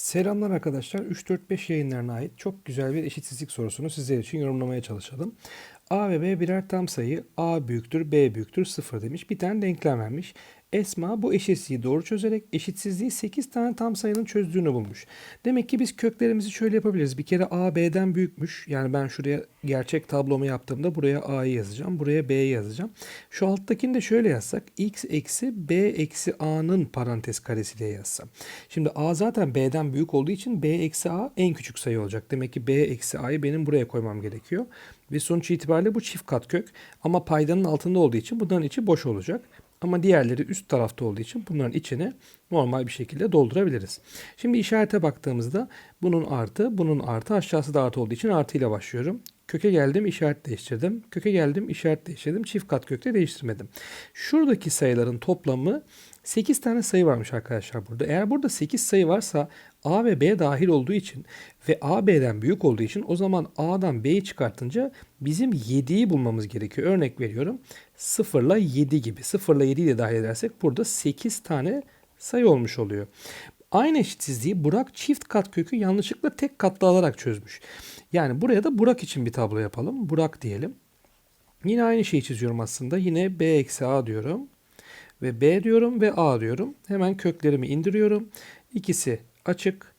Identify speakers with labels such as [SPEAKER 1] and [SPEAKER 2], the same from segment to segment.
[SPEAKER 1] Selamlar arkadaşlar. 3-4-5 yayınlarına ait çok güzel bir eşitsizlik sorusunu sizler için yorumlamaya çalışalım. A ve B birer tam sayı. A büyüktür, B büyüktür 0 demiş. Bir tane denklem vermiş. Esma bu eşitsizliği doğru çözerek eşitsizliği 8 tane tam sayının çözdüğünü bulmuş. Demek ki biz köklerimizi şöyle yapabiliriz. Bir kere A B'den büyükmüş. Yani ben şuraya gerçek tablomu yaptığımda buraya A'yı yazacağım. Buraya B'yi yazacağım. Şu alttakini de şöyle yazsak. X eksi B eksi A'nın parantez karesi diye yazsam. Şimdi A zaten B'den büyük olduğu için B eksi A en küçük sayı olacak. Demek ki B eksi A'yı benim buraya koymam gerekiyor. Ve sonuç itibariyle bu çift katkök. Ama paydanın altında olduğu için bunların içi boş olacak. Ama diğerleri üst tarafta olduğu için bunların içini normal bir şekilde doldurabiliriz. Şimdi işarete baktığımızda bunun artı, bunun artı, aşağısı da artı olduğu için artı ile başlıyorum. Köke geldim, işaret değiştirdim. Köke geldim, işaret değiştirdim. Çift kat kökte değiştirmedim. Şuradaki sayıların toplamı 8 tane sayı varmış arkadaşlar burada. Eğer burada 8 sayı varsa A ve B dahil olduğu için ve A B'den büyük olduğu için o zaman A'dan B'yi çıkartınca bizim 7'yi bulmamız gerekiyor. Örnek veriyorum 0 ile 7 gibi. 0 ile 7'yi de dahil edersek burada 8 tane sayı olmuş oluyor. Aynı eşitsizliği Burak çift kat kökü yanlışlıkla tek katlı alarak çözmüş. Yani buraya da Burak için bir tablo yapalım. Burak diyelim. Yine aynı şeyi çiziyorum aslında. Yine B eksi A diyorum. Ve B diyorum ve A diyorum. Hemen köklerimi indiriyorum. İkisi açık.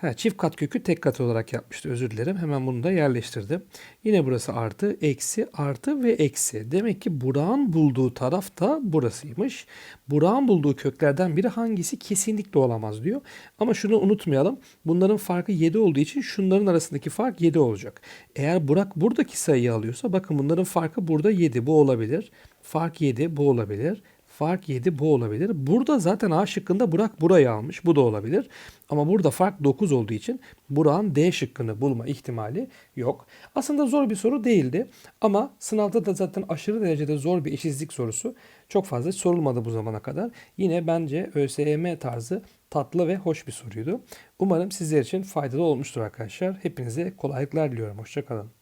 [SPEAKER 1] Ha, çift kat kökü tek kat olarak yapmıştı. Özür dilerim. Hemen bunu da yerleştirdim. Yine burası artı, eksi, artı ve eksi. Demek ki Burak'ın bulduğu taraf da burasıymış. Burak'ın bulduğu köklerden biri hangisi kesinlikle olamaz diyor. Ama şunu unutmayalım. Bunların farkı 7 olduğu için şunların arasındaki fark 7 olacak. Eğer Burak buradaki sayıyı alıyorsa bakın bunların farkı burada 7. Bu olabilir. Fark 7 bu olabilir. Fark 7 bu olabilir. Burada zaten A şıkkında Burak burayı almış. Bu da olabilir. Ama burada fark 9 olduğu için Burak'ın D şıkkını bulma ihtimali yok. Aslında zor bir soru değildi. Ama sınavda da zaten aşırı derecede zor bir eşitsizlik sorusu çok fazla sorulmadı bu zamana kadar. Yine bence ÖSYM tarzı tatlı ve hoş bir soruydu. Umarım sizler için faydalı olmuştur arkadaşlar. Hepinize kolaylıklar diliyorum. Hoşçakalın.